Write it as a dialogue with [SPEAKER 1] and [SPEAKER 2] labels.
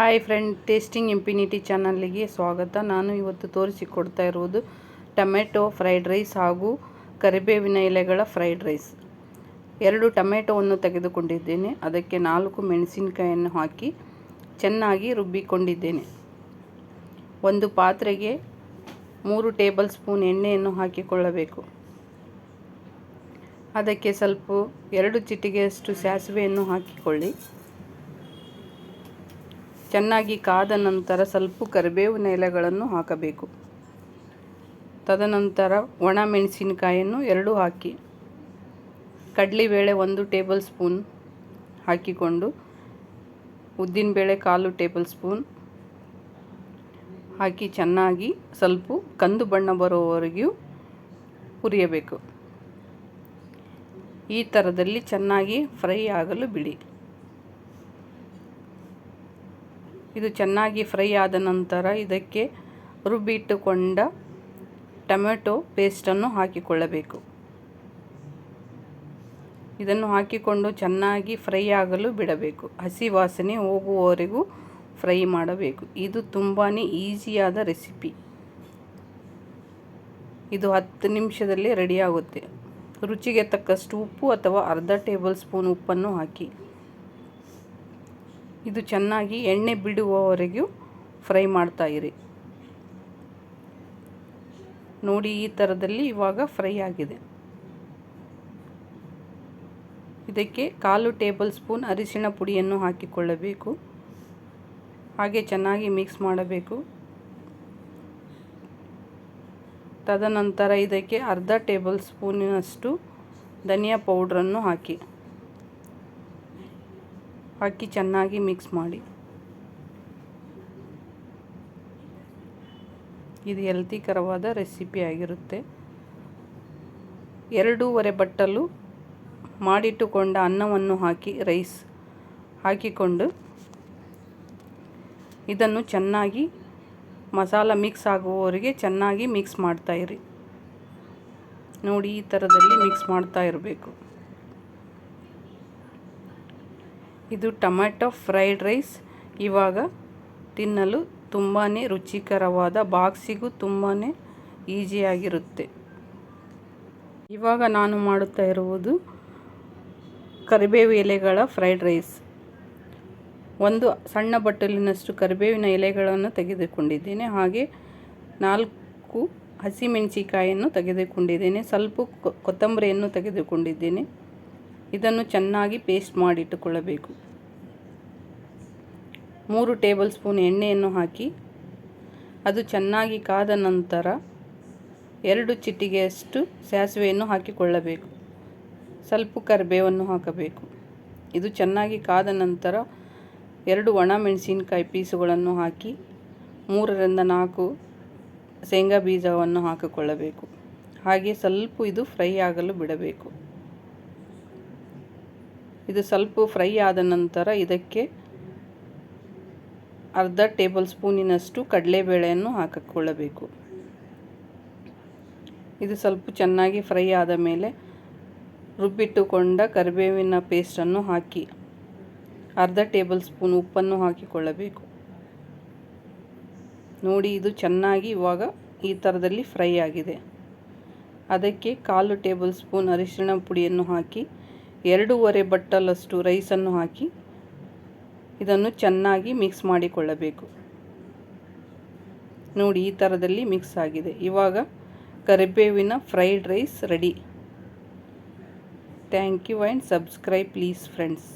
[SPEAKER 1] Hi friend tasting ಇಂಪಿನಿಟಿ ಚಾನಲ್ಲಿಗೆ ಸ್ವಾಗತ. ನಾನು ಇವತ್ತು ತೋರಿಸಿಕೊಡ್ತಾ ಇರುವುದು ಟೊಮೆಟೊ ಫ್ರೈಡ್ ರೈಸ್ ಹಾಗೂ ಕರಿಬೇವಿನ ಎಲೆಗಳ ಫ್ರೈಡ್ ರೈಸ್ ಎರಡು ಟೊಮೆಟೊವನ್ನು ತೆಗೆದುಕೊಂಡಿದ್ದೇನೆ. ಅದಕ್ಕೆ ನಾಲ್ಕು ಮೆಣಸಿನಕಾಯನ್ನು ಹಾಕಿ ಚೆನ್ನಾಗಿ ರುಬ್ಬಿಕೊಂಡಿದ್ದೇನೆ. ಒಂದು ಪಾತ್ರೆಗೆ ಮೂರು ಟೇಬಲ್ ಸ್ಪೂನ್ ಎಣ್ಣೆಯನ್ನು ಹಾಕಿಕೊಳ್ಳಬೇಕು. ಅದಕ್ಕೆ ಸ್ವಲ್ಪ ಎರಡು ಚಿಟಿಗೆಯಷ್ಟು ಸಾಸಿವೆಯನ್ನು ಹಾಕಿಕೊಳ್ಳಿ. ಚೆನ್ನಾಗಿ ಕಾದ ನಂತರ ಸ್ವಲ್ಪ ಕರಿಬೇವಿನ ಎಲೆಗಳನ್ನು ಹಾಕಬೇಕು. ತದನಂತರ ಒಣ ಮೆಣಸಿನಕಾಯನ್ನು ಎರಡು ಹಾಕಿ ಕಡಲೆಬೇಳೆ ಒಂದು ಟೇಬಲ್ ಸ್ಪೂನ್ ಹಾಕಿಕೊಂಡು ಉದ್ದಿನಬೇಳೆ ಕಾಲು ಟೇಬಲ್ ಸ್ಪೂನ್ ಹಾಕಿ ಚೆನ್ನಾಗಿ ಸ್ವಲ್ಪ ಕಂದು ಬಣ್ಣ ಬರುವವರೆಗೂ ಹುರಿಯಬೇಕು. ಈ ಥರದಲ್ಲಿ ಚೆನ್ನಾಗಿ ಫ್ರೈ ಆಗಲು ಬಿಡಿ. ಇದು ಚೆನ್ನಾಗಿ ಫ್ರೈ ಆದ ನಂತರ ಇದಕ್ಕೆ ರುಬ್ಬಿಟ್ಟುಕೊಂಡ ಟೊಮೆಟೊ ಪೇಸ್ಟನ್ನು ಹಾಕಿಕೊಳ್ಳಬೇಕು. ಇದನ್ನು ಹಾಕಿಕೊಂಡು ಚೆನ್ನಾಗಿ ಫ್ರೈ ಆಗಲು ಬಿಡಬೇಕು. ಹಸಿ ವಾಸನೆ ಹೋಗುವವರೆಗೂ ಫ್ರೈ ಮಾಡಬೇಕು. ಇದು ತುಂಬಾ ಈಸಿಯಾದ ರೆಸಿಪಿ. ಇದು ಹತ್ತು ನಿಮಿಷದಲ್ಲಿ ರೆಡಿಯಾಗುತ್ತೆ ರುಚಿಗೆ ತಕ್ಕಷ್ಟು ಉಪ್ಪು ಅಥವಾ ಅರ್ಧ ಟೇಬಲ್ ಸ್ಪೂನ್ ಉಪ್ಪನ್ನು ಹಾಕಿ. ಇದು ಚೆನ್ನಾಗಿ ಎಣ್ಣೆ ಬಿಡುವವರೆಗೂ ಫ್ರೈ ಮಾಡ್ತಾ ಇರಿ. ನೋಡಿ ಈ ಥರದಲ್ಲಿ ಇವಾಗ ಫ್ರೈ ಆಗಿದೆ. ಇದಕ್ಕೆ ಕಾಲು ಟೇಬಲ್ ಸ್ಪೂನ್ ಅರಿಶಿಣ ಪುಡಿಯನ್ನು ಹಾಕಿಕೊಳ್ಳಬೇಕು. ಹಾಗೆ ಚೆನ್ನಾಗಿ ಮಿಕ್ಸ್ ಮಾಡಬೇಕು. ತದನಂತರ ಇದಕ್ಕೆ ಅರ್ಧ ಟೇಬಲ್ ಸ್ಪೂನಿನಷ್ಟು ಧನಿಯಾ ಪೌಡ್ರನ್ನು ಹಾಕಿ. ಹಾಕಿ ಚೆನ್ನಾಗಿ ಮಿಕ್ಸ್ ಮಾಡಿ. ಇದು ಹೆಲ್ತಿಕರವಾದ ರೆಸಿಪಿ ಆಗಿರುತ್ತೆ. ಎರಡೂವರೆ ಬಟ್ಟಲು ಮಾಡಿಟ್ಟುಕೊಂಡ ಅನ್ನವನ್ನು ಹಾಕಿ ರೈಸ್ ಹಾಕಿಕೊಂಡು ಇದನ್ನು ಚೆನ್ನಾಗಿ ಮಸಾಲ ಮಿಕ್ಸ್ ಆಗುವವರೆಗೆ ಚೆನ್ನಾಗಿ ಮಿಕ್ಸ್ ಮಾಡ್ತಾಯಿರಿ ನೋಡಿ ಈ ಥರದಲ್ಲಿ ಮಿಕ್ಸ್ ಮಾಡ್ತಾ ಇರಬೇಕು. ಇದು ಟೊಮ್ಯಾಟೊ ಫ್ರೈಡ್ ರೈಸ್. ಇವಾಗ ತಿನ್ನಲು ತುಂಬಾ ರುಚಿಕರವಾದ ಬಾಕ್ಸಿಗೂ ತುಂಬಾ ಈಸಿಯಾಗಿರುತ್ತೆ. ಇವಾಗ ನಾನು ಮಾಡುತ್ತಾ ಇರುವುದು ಕರಿಬೇವು ಎಲೆಗಳ ಫ್ರೈಡ್ ರೈಸ್. ಒಂದು ಸಣ್ಣ ಬಟ್ಟಲಿನಷ್ಟು ಕರಿಬೇವಿನ ಎಲೆಗಳನ್ನು ತೆಗೆದುಕೊಂಡಿದ್ದೇನೆ. ಹಾಗೆ ನಾಲ್ಕು ಹಸಿಮೆಣಸಿಕಾಯನ್ನು ತೆಗೆದುಕೊಂಡಿದ್ದೇನೆ. ಸ್ವಲ್ಪ ಕೊತ್ತಂಬರಿಯನ್ನು ತೆಗೆದುಕೊಂಡಿದ್ದೇನೆ. ಇದನ್ನು ಚೆನ್ನಾಗಿ ಪೇಸ್ಟ್ ಮಾಡಿಟ್ಟುಕೊಳ್ಳಬೇಕು. ಮೂರು ಟೇಬಲ್ ಸ್ಪೂನ್ ಎಣ್ಣೆಯನ್ನು ಹಾಕಿ, ಅದು ಚೆನ್ನಾಗಿ ಕಾದ ನಂತರ ಎರಡು ಚಿಟಿಗೆಯಷ್ಟು ಸಾಸಿವೆಯನ್ನು ಹಾಕಿಕೊಳ್ಳಬೇಕು. ಸ್ವಲ್ಪ ಕರಿಬೇವನ್ನು ಹಾಕಬೇಕು. ಇದು ಚೆನ್ನಾಗಿ ಕಾದ ನಂತರ ಎರಡು ಒಣ ಮೆಣಸಿನಕಾಯಿ ಪೀಸುಗಳನ್ನು ಹಾಕಿ, ಮೂರರಿಂದ ನಾಲ್ಕು ಶೇಂಗಾ ಬೀಜವನ್ನು ಹಾಕಿಕೊಳ್ಳಬೇಕು. ಹಾಗೆ ಸ್ವಲ್ಪ ಇದು ಫ್ರೈ ಆಗಲು ಬಿಡಬೇಕು. ಇದು ಸ್ವಲ್ಪ ಫ್ರೈ ಆದ ನಂತರ ಇದಕ್ಕೆ ಅರ್ಧ ಟೇಬಲ್ ಸ್ಪೂನಿನಷ್ಟು ಕಡಲೆಬೇಳೆಯನ್ನು ಹಾಕಿಕೊಳ್ಳಬೇಕು. ಇದು ಸ್ವಲ್ಪ ಚೆನ್ನಾಗಿ ಫ್ರೈ ಆದ ಮೇಲೆ ರುಬ್ಬಿಟ್ಟುಕೊಂಡ ಕರಿಬೇವಿನ ಪೇಸ್ಟನ್ನು ಹಾಕಿ ಅರ್ಧ ಟೇಬಲ್ ಸ್ಪೂನ್ ಉಪ್ಪನ್ನು ಹಾಕಿಕೊಳ್ಳಬೇಕು. ನೋಡಿ, ಇದು ಚೆನ್ನಾಗಿ ಇವಾಗ ಈ ಥರದಲ್ಲಿ ಫ್ರೈ ಆಗಿದೆ. ಅದಕ್ಕೆ ಕಾಲು ಟೇಬಲ್ ಸ್ಪೂನ್ ಅರಿಶಿಣ ಪುಡಿಯನ್ನು ಹಾಕಿ ಎರಡೂವರೆ ಬಟ್ಟಲಷ್ಟು ರೈಸನ್ನು ಹಾಕಿ ಇದನ್ನು ಚೆನ್ನಾಗಿ ಮಿಕ್ಸ್ ಮಾಡಿಕೊಳ್ಳಬೇಕು. ನೋಡಿ, ಈ ಥರದಲ್ಲಿ ಮಿಕ್ಸ್ ಆಗಿದೆ. ಇವಾಗ ಕರಿಬೇವಿನ fried rice ready thank you and subscribe please friends